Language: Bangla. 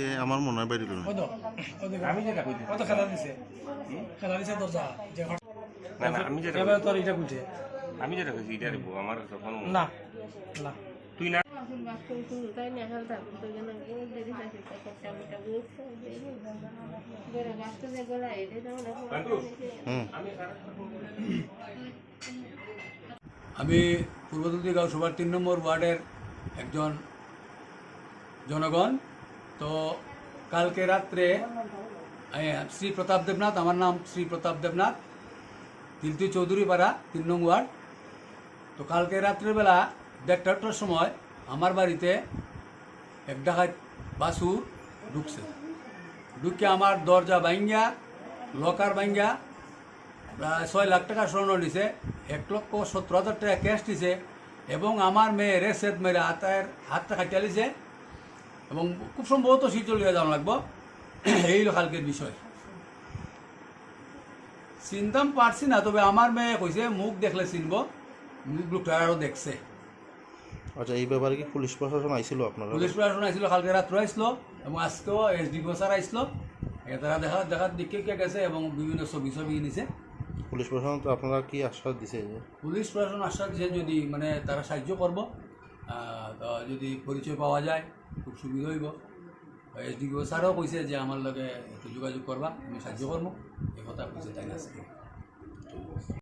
এ আমার মনে হয় বাইরে। আমি যেটা আমি কইছি এটা দিব আমার না না। তুই না পূর্বদুর্তি গাঁও সভার তিন নম্বর ওয়ার্ডের একজন জনগণ। তো কালকে রাত্রে শ্রী প্রতাপ দেবনাথ, আমার নাম শ্রী প্রতাপ দেবনাথ তিলতি চৌধুরী পাড়া, তিন নং ওয়ার্ড। তো কালকে রাত্রেবেলা দেড়টার সময় আমার বাড়িতে এক ডাকাত বাসুর ঢুকছে। ঢুকে আমার দরজা ভাঙ্গা লকার ভাঙ্গা প্রায় ছয় লাখ টাকা স্বর্ণ নিছে, এক লক্ষ সত্তর হাজার টাকা ক্যাশ দিছে এবং আমার মেয়ের রেসেদ মেরে হাতের হাতটা খাইতে লিছে এবং খুব সম্ভবত শীতল হয়ে যাওয়া লাগবো। এই হলো কালকের বিষয়। চিনতাম পারছি না তবে আমার মেয়ে কইছে মুখ দেখলে চিনব মুখ লোকটা আরও দেখছে। আচ্ছা এই ব্যাপারে কি পুলিশ প্রশাসন আইছিল আপনারা? পুলিশ প্রশাসন আসছিল কালকে রাত্রে আসলো এবং আজকেও এস ডি স্যার আসলো এ তারা দেখা দেখার দিকে কে গেছে এবং বিভিন্ন ছবি ছবি নিছে পুলিশ প্রশাসন তো আপনারা কি আশ্বাস দিছে যে? পুলিশ প্রশাসন আশ্বাস দিয়েছে যদি মানে তারা সাহায্য করব তো যদি পরিচয় পাওয়া যায়। খুব সুবিধা হইব। এসডিও স্যারও কইছে যে আমার লগে একটু যোগাযোগ করবা, আমি সাহায্য করব এই কথা কইছে তাই না